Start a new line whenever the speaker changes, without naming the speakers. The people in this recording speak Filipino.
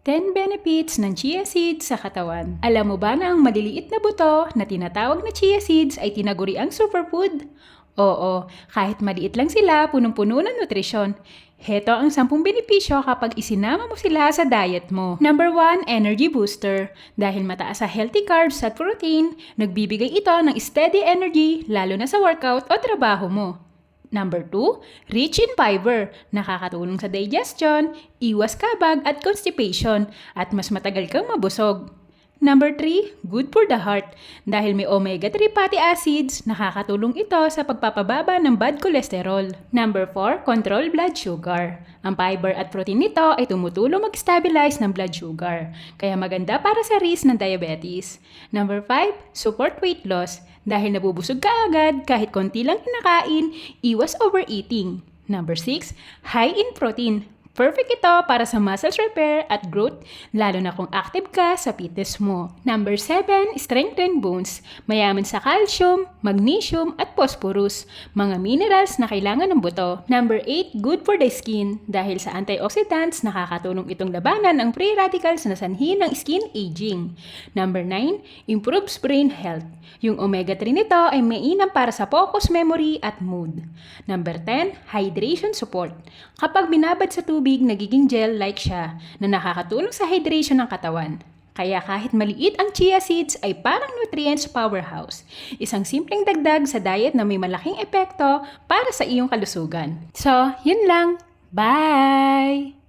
10 benefits ng chia seeds sa katawan. Alam mo ba na ang maliliit na buto na tinatawag na chia seeds ay tinaguri ang superfood? Oo, kahit maliit lang sila, punong-puno ng nutrisyon. Heto ang 10 benepisyo kapag isinama mo sila sa diet mo. Number 1, energy booster. Dahil mataas sa healthy carbs at protein, nagbibigay ito ng steady energy lalo na sa workout o trabaho mo. Number 2, rich in fiber. Nakakatulong sa digestion, iwas kabag at constipation, at mas matagal kang mabusog. Number 3, good for the heart. Dahil may omega-3 fatty acids, nakakatulong ito sa pagpapababa ng bad cholesterol. Number 4, control blood sugar. Ang fiber at protein nito ay tumutulong mag-stabilize ng blood sugar, kaya maganda para sa risk ng diabetes. Number 5, support weight loss. Dahil nabubusog ka agad kahit konti lang kinakain, iwas overeating. Number 6, high in protein. Perfect ito para sa muscles repair at growth, lalo na kung active ka sa fitness mo. Number 7, strengthen bones. Mayaman sa calcium, magnesium at phosphorus, mga minerals na kailangan ng buto. Number 8, good for the skin. Dahil sa antioxidants, nakakatulong itong labanan ang free radicals na sanhi ng skin aging. Number 9, improves brain health. Yung omega-3 nito ay mainam para sa focus, memory at mood. Number 10, hydration support. Kapag binabad sa tubig, nagiging gel-like siya na nakakatulong sa hydration ng katawan. Kaya kahit maliit ang chia seeds ay parang nutrients powerhouse. Isang simpleng dagdag sa diet na may malaking epekto para sa iyong kalusugan. So, yun lang. Bye!